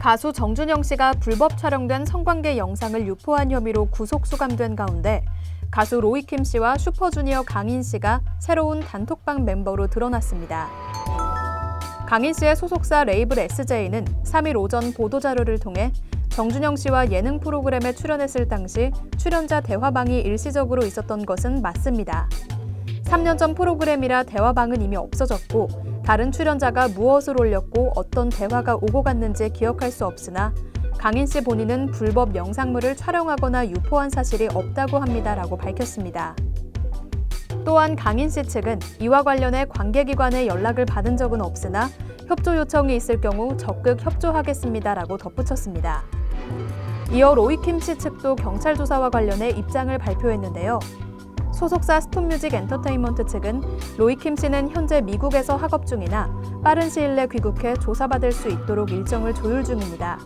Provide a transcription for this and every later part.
가수 정준영 씨가 불법 촬영된 성관계 영상을 유포한 혐의로 구속 수감된 가운데 가수 로이킴 씨와 슈퍼주니어 강인 씨가 새로운 단톡방 멤버로 드러났습니다. 강인 씨의 소속사 레이블 SJ는 3일 오전 보도자료를 통해 정준영 씨와 예능 프로그램에 출연했을 당시 출연자 대화방이 일시적으로 있었던 것은 맞습니다. 3년 전 프로그램이라 대화방은 이미 없어졌고 다른 출연자가 무엇을 올렸고 어떤 대화가 오고 갔는지 기억할 수 없으나 강인 씨 본인은 불법 영상물을 촬영하거나 유포한 사실이 없다고 합니다라고 밝혔습니다. 또한 강인 씨 측은 이와 관련해 관계기관에 연락을 받은 적은 없으나 협조 요청이 있을 경우 적극 협조하겠습니다라고 덧붙였습니다. 이어 로이킴 씨 측도 경찰 조사와 관련해 입장을 발표했는데요. 소속사 스톤뮤직 엔터테인먼트 측은 로이킴 씨는 현재 미국에서 학업 중이나 빠른 시일 내 귀국해 조사받을 수 있도록 일정을 조율 중입니다.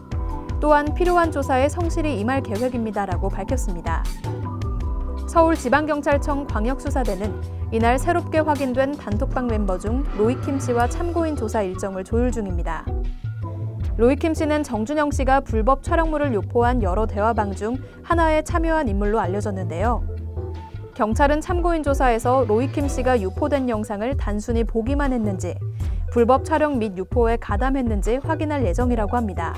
또한 필요한 조사에 성실히 임할 계획입니다라고 밝혔습니다. 서울지방경찰청 광역수사대는 이날 새롭게 확인된 단톡방 멤버 중 로이킴 씨와 참고인 조사 일정을 조율 중입니다. 로이킴 씨는 정준영 씨가 불법 촬영물을 유포한 여러 대화방 중 하나에 참여한 인물로 알려졌는데요. 경찰은 참고인 조사에서 로이킴 씨가 유포된 영상을 단순히 보기만 했는지 불법 촬영 및 유포에 가담했는지 확인할 예정이라고 합니다.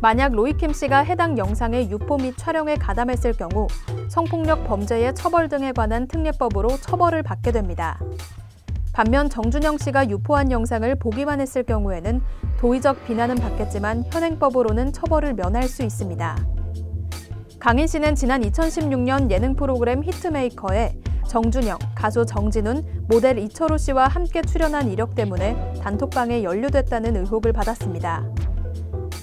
만약 로이킴 씨가 해당 영상의 유포 및 촬영에 가담했을 경우 성폭력 범죄의 처벌 등에 관한 특례법으로 처벌을 받게 됩니다. 반면 정준영 씨가 유포한 영상을 보기만 했을 경우에는 도의적 비난은 받겠지만 현행법으로는 처벌을 면할 수 있습니다. 강인 씨는 지난 2016년 예능 프로그램 히트메이커에 정준영, 가수 정진훈, 모델 이철호 씨와 함께 출연한 이력 때문에 단톡방에 연루됐다는 의혹을 받았습니다.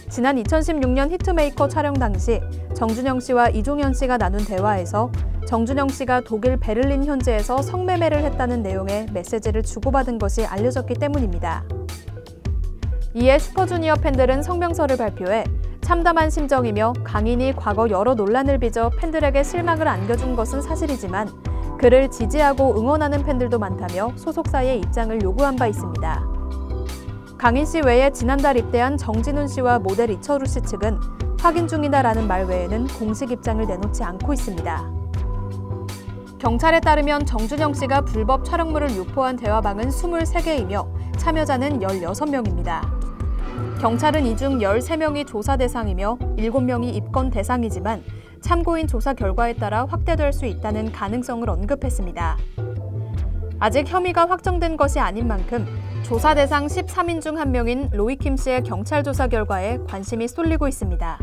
지난 2016년 히트메이커 촬영 당시 정준영 씨와 이종현 씨가 나눈 대화에서 정준영 씨가 독일 베를린 현지에서 성매매를 했다는 내용의 메시지를 주고받은 것이 알려졌기 때문입니다. 이에 슈퍼주니어 팬들은 성명서를 발표해 참담한 심정이며 강인이 과거 여러 논란을 빚어 팬들에게 실망을 안겨준 것은 사실이지만 그를 지지하고 응원하는 팬들도 많다며 소속사의 입장을 요구한 바 있습니다. 강인 씨 외에 지난달 입대한 정진훈 씨와 모델 이철우 씨 측은 확인 중이다라는 말 외에는 공식 입장을 내놓지 않고 있습니다. 경찰에 따르면 정준영 씨가 불법 촬영물을 유포한 대화방은 23개이며 참여자는 16명입니다. 경찰은 이 중 13명이 조사 대상이며 7명이 입건 대상이지만 참고인 조사 결과에 따라 확대될 수 있다는 가능성을 언급했습니다. 아직 혐의가 확정된 것이 아닌 만큼 조사 대상 13인 중 한 명인 로이킴 씨의 경찰 조사 결과에 관심이 쏠리고 있습니다.